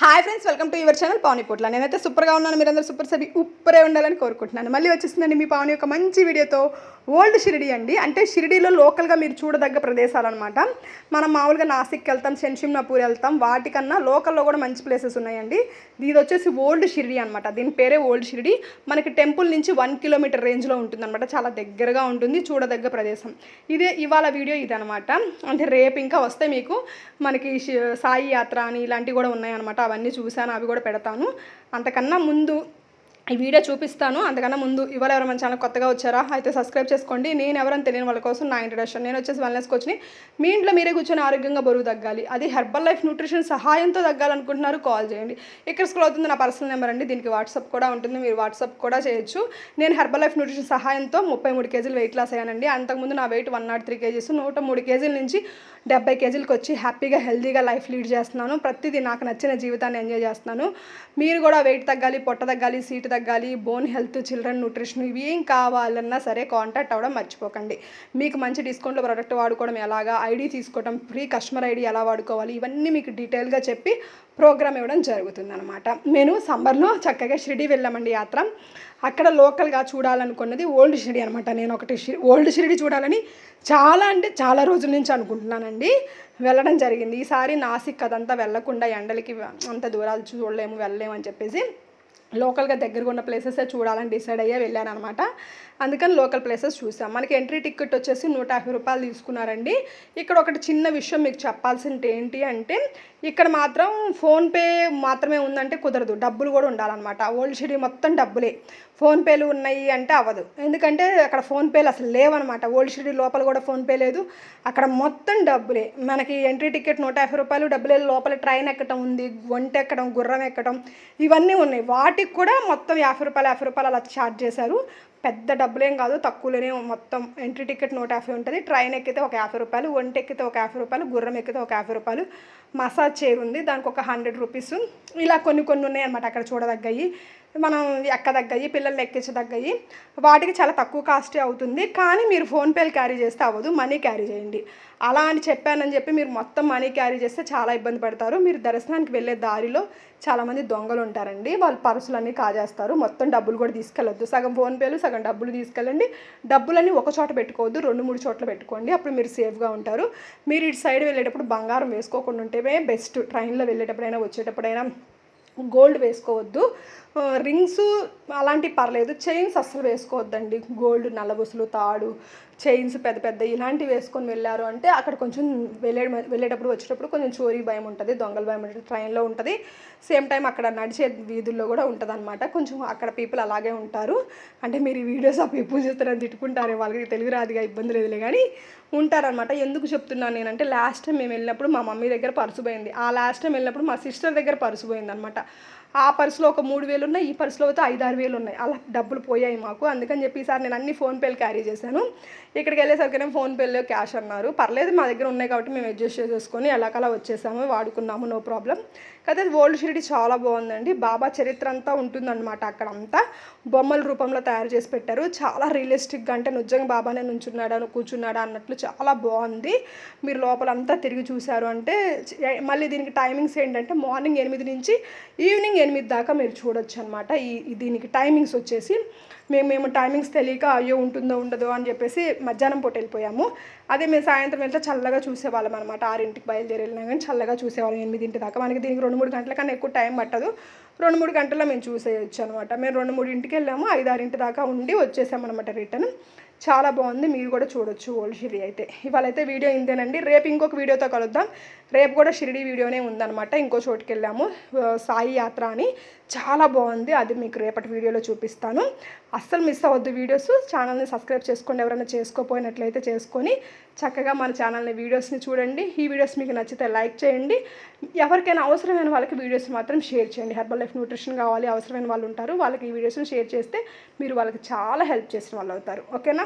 Ha! Hi friends welcome to your channel Pavani Potla నేనైతే సూపర్గా ఉన్నాను మీరందరూ సూపర్ సభి ఉప్పరే ఉండాలని కోరుకుంటున్నాను. మళ్ళీ వచ్చేసిందండి మీ పావని ఒక మంచి వీడియోతో. ఓల్డ్ షిరిడి అండి. అంటే షిరిడీలో లోకల్గా మీరు చూడదగ్గ ప్రదేశాలు అనమాట మనం మామూలుగా నాసిక్ వెళ్తాం శంషిమ్నాపూర్ వెళ్తాం. వాటికన్నా లోకల్లో కూడా మంచి ప్లేసెస్ ఉన్నాయండి. ఇది వచ్చేసి ఓల్డ్ షిరిడి అనమాట దీని పేరే ఓల్డ్ షిరిడి. మనకి టెంపుల్ నుంచి వన్ కిలోమీటర్ రేంజ్లో ఉంటుందన్నమాట. చాలా దగ్గరగా ఉంటుంది చూడదగ్గ ప్రదేశం. ఇదే ఇవాళ వీడియో ఇదనమాట అంటే రేపు ఇంకా వస్తే మీకు మనకి సాయి యాత్ర అని ఇలాంటివి కూడా ఉన్నాయన్నమాట. అవన్నీ చూశాను అవి కూడా పెడతాను. అంతకన్నా ముందు ఈ వీడియో చూపిస్తాను. అంతకన్నా ముందు ఇవాళ ఎవరు మన ఛానల్ కొత్తగా వచ్చారా? అయితే సబ్స్క్రైబ్ చేసుకోండి. నేను ఎవరని తెలియని వాళ్ళ కోసం నా ఇంట్రడక్షన్ నేను వచ్చేసి వెల్నెస్ కోచ్ని మీ ఇంట్లో మీరే కూర్చొని ఆరోగ్యంగా బరువు తగ్గాలి. అది హెర్బల్ లైఫ్ న్యూట్రిషన్ సహాయంతో తగ్గాలనుకుంటున్నారు. కాల్ చేయండి. ఇక్కడ స్కూల్ అవుతుంది నా పర్సనల్ నెంబర్ అండి. దీనికి వాట్సాప్ కూడా ఉంటుంది. మీరు వాట్సాప్ కూడా చేయొచ్చు. నేను హెర్బల్ లైఫ్ న్యూట్రిషన్ సహాయంతో ముప్పై మూడు కేజీలు వెయిట్ లాస్ అయ్యానండి. అంతకుముందు నా weight one naught three kgs. నూట మూడు కేజీల నుంచి డెబ్బై కేజీలకు వచ్చి హ్యాపీగా హెల్దీగా లైఫ్ లీడ్ చేస్తున్నాను. ప్రతిదీ నాకు నచ్చిన జీవితాన్ని ఎంజాయ్ చేస్తున్నాను. మీరు కూడా వెయిట్ తగ్గాలి పొట్ట తగ్గాలి సీట్ తగ్గాలి బోన్ హెల్త్ చిల్డ్రన్ న్యూట్రిషన్ ఇవి ఏం కావాలన్నా సరే కాంటాక్ట్ అవ్వడం మర్చిపోకండి. మీకు మంచి డిస్కౌంట్లో ప్రోడక్ట్ వాడుకోవడం ఎలాగా ఐడి తీసుకోవడం ఫ్రీ కస్టమర్ ఐడి ఎలా వాడుకోవాలి ఇవన్నీ మీకు డీటెయిల్గా చెప్పి ప్రోగ్రామ్ ఇవ్వడం జరుగుతుంది అనమాట నేను సమ్మర్లో చక్కగా షిరిడి వెళ్ళామండి యాత్ర. అక్కడ లోకల్గా చూడాలనుకున్నది ఓల్డ్ షిరిడి అనమాట నేను ఒకటి షి- ఓల్డ్ షిరిడి చూడాలని చాలా అంటే చాలా రోజుల నుంచి అనుకుంటున్నానండి. వెళ్ళడం జరిగింది. ఈసారి నాసిక్ అదంతా వెళ్ళకుండా ఎండలకి అంత దూరాలు చూడలేము వెళ్ళలేము అని చెప్పేసి లోకల్గా దగ్గరగా ఉన్న ప్లేసెసే చూడాలని డిసైడ్ అయ్యే వెళ్ళాను అనమాట అందుకని లోకల్ ప్లేసెస్ చూసాం. మనకి ఎంట్రీ టికెట్ వచ్చేసి నూట యాభై రూపాయలు తీసుకున్నారండి. ఇక్కడ ఒకటి చిన్న విషయం మీకు చెప్పాల్సింది ఏంటి అంటే ఇక్కడ మాత్రం ఫోన్పే మాత్రమే ఉందంటే కుదరదు. డబ్బులు కూడా ఉండాలన్నమాట. ఓల్డ్ సిటీ మొత్తం డబ్బులే. ఫోన్పేలు ఉన్నాయి అంటే అవ్వదు. ఎందుకంటే అక్కడ ఫోన్పేలు అసలు లేవన్నమాట. ఓల్డ్ సిటీ లోపల కూడా ఫోన్పే లేదు. అక్కడ మొత్తం డబ్బులే. మనకి ఎంట్రీ టికెట్ నూట యాభై రూపాయలు డబ్బులే లోపల ట్రైన్ ఎక్కడం ఉంది వంట ఎక్కడం గుర్రం ఎక్కడం ఇవన్నీ ఉన్నాయి. వాటికి కూడా మొత్తం యాభై రూపాయలు యాభై రూపాయలు అలా ఛార్జ్ చేశారు. పెద్ద డబ్బులేం కాదు తక్కువలోనే మొత్తం ఎంట్రీ టికెట్ నూట యాభై ఉంటుంది. ట్రైన్ ఎక్కితే ఒక యాభై రూపాయలు వంట ఎక్కితే ఒక యాభై రూపాయలు గుర్రం ఎక్కితే ఒక యాభై రూపాయలు మసాజ్ చైర్ ఉంది. దానికి ఒక హండ్రెడ్ రూపీస్ ఇలా కొన్ని కొన్ని ఉన్నాయి అనమాట అక్కడ చూడదగ్గయి. మనం ఎక్కదగ్గయి పిల్లల్ని ఎక్కించదగ్గయి వాటికి చాలా తక్కువ కాస్టే అవుతుంది. కానీ మీరు ఫోన్పేలు క్యారీ చేస్తే అవ్వదు మనీ క్యారీ చేయండి. అలా అని చెప్పానని చెప్పి మీరు మొత్తం మనీ క్యారీ చేస్తే చాలా ఇబ్బంది పడతారు. మీరు దర్శనానికి వెళ్ళే దారిలో చాలామంది దొంగలు ఉంటారండి. వాళ్ళు పర్సులన్నీ కాజేస్తారు. మొత్తం డబ్బులు కూడా తీసుకెళ్ళొద్దు. సగం ఫోన్పేలు సగం డబ్బులు తీసుకెళ్ళండి. డబ్బులన్నీ ఒక చోట పెట్టుకోవద్దు రెండు మూడు చోట్ల పెట్టుకోండి. అప్పుడు మీరు సేఫ్గా ఉంటారు. మీరు ఇటు సైడ్ వెళ్ళేటప్పుడు బంగారం వేసుకోకుండా ఉంటేనే బెస్ట్ ట్రైన్లో వెళ్ళేటప్పుడైనా వచ్చేటప్పుడైనా గోల్డ్ వేసుకోవద్దు. రింగ్స్ అలాంటివి పర్లేదు. చైన్స్ అస్సలు వేసుకోవద్దండి. గోల్డ్ నల్లబుసులు తాడు చైన్స్ పెద్ద పెద్ద ఇలాంటివి వేసుకొని వెళ్ళారు అంటే అక్కడ కొంచెం వెళ్ళే వెళ్ళేటప్పుడు వచ్చేటప్పుడు కొంచెం చోరీ భయం ఉంటుంది దొంగల భయం ఉంటుంది ట్రైన్లో ఉంటుంది. సేమ్ టైం అక్కడ నడిచే వీధుల్లో కూడా ఉంటుంది అనమాట కొంచెం అక్కడ పీపుల్ అలాగే ఉంటారు. అంటే మీరు ఈ వీడియోస్ ఆ పీపుల్ చూస్తారని తిట్టుకుంటారే వాళ్ళకి తెలుగు రాదుగా ఇబ్బంది లేదులే. కానీ ఉంటారనమాట ఎందుకు చెప్తున్నాను నేనంటే లాస్ట్ టైం మేము వెళ్ళినప్పుడు మా మమ్మీ దగ్గర పరుసు పోయింది. ఆ లాస్ట్ టైం వెళ్ళినప్పుడు మా సిస్టర్ దగ్గర పరుసు పోయింది అనమాట ఆ పర్సులో ఒక మూడు వేలు ఉన్నాయి ఈ పర్సులో అయితే ఐదు ఆరు వేలు ఉన్నాయి. అలా డబ్బులు పోయాయి మాకు. అందుకని చెప్పి ఈసారి నేను అన్ని ఫోన్పేలు క్యారీ చేశాను. ఇక్కడికి వెళ్ళేసరికి ఫోన్పేలో క్యాష్ అన్నారు. పర్లేదు మా దగ్గర ఉన్నాయి కాబట్టి మేము అడ్జస్ట్ చేసేసుకొని ఎలాకలా వచ్చేసాము వాడుకున్నాము నో ప్రాబ్లం. కదా ఓల్డ్ షిరిడి చాలా బాగుందండి. బాబా చరిత్ర అంతా ఉంటుందన్నమాట అక్కడ అంతా బొమ్మల రూపంలో తయారు చేసి పెట్టారు. చాలా రియలిస్టిక్గా అంటే నిజంగా బాబానే నుంచున్నాడా కూర్చున్నాడా అన్నట్లు చాలా బాగుంది. మీరు లోపలంతా తిరిగి చూశారు అంటే మళ్ళీ దీనికి టైమింగ్స్ ఏంటంటే మార్నింగ్ ఎనిమిది నుంచి ఈవినింగ్ ఎనిమిది దాకా మీరు చూడొచ్చు అనమాట ఈ దీనికి టైమింగ్స్ వచ్చేసి మేము మేము టైమింగ్స్ తెలియక అయ్యో ఉంటుందో ఉండదో అని చెప్పేసి మధ్యాహ్నం పూట వెళ్ళిపోయాము. అదే మేము సాయంత్రం వెళ్తే చల్లగా చూసేవాళ్ళం అనమాట ఆరింటికి బయలుదేరి వెళ్ళినా కానీ చల్లగా చూసేవాళ్ళం ఎనిమిదింటి దాకా. మనకి దీనికి రెండు మూడు గంటల కన్నా ఎక్కువ టైం పట్టదు. రెండు మూడు గంటల్లో మేము చూసేయచ్చు అనమాట మేము రెండు మూడు ఇంటికి వెళ్ళాము. ఐదు ఆరింటి దాకా ఉండి వచ్చేసామన్నమాట రిటర్న్. చాలా బాగుంది. మీరు కూడా చూడొచ్చు ఓల్డ్ షిరిడి అయితే. ఇవాళ అయితే వీడియో ఇంతేనండి. రేపు ఇంకొక వీడియోతో కలుద్దాం. రేపు కూడా షిరిడి వీడియోనే ఉందనమాట ఇంకో చోటుకి వెళ్ళాము. సాయి యాత్ర అని. చాలా బాగుంది. అది మీకు రేపటి వీడియోలో చూపిస్తాను. అస్సలు మిస్ అవ్వద్దు వీడియోస్. ఛానల్ని సబ్స్క్రైబ్ చేసుకోండి. ఎవరైనా చేసుకోపోయినట్లయితే చేసుకొని చక్కగా మన ఛానల్ని వీడియోస్ని చూడండి. ఈ వీడియోస్ మీకు నచ్చితే లైక్ చేయండి. ఎవరికైనా అవసరమైన వాళ్ళకి వీడియోస్ మాత్రం షేర్ చేయండి. హెర్బల్ లైఫ్ న్యూట్రిషన్ కావాలి అవసరమైన వాళ్ళు ఉంటారు. వాళ్ళకి ఈ వీడియోస్ని షేర్ చేస్తే మీరు వాళ్ళకి చాలా హెల్ప్ చేసిన వాళ్ళు అవుతారు. ఓకేనా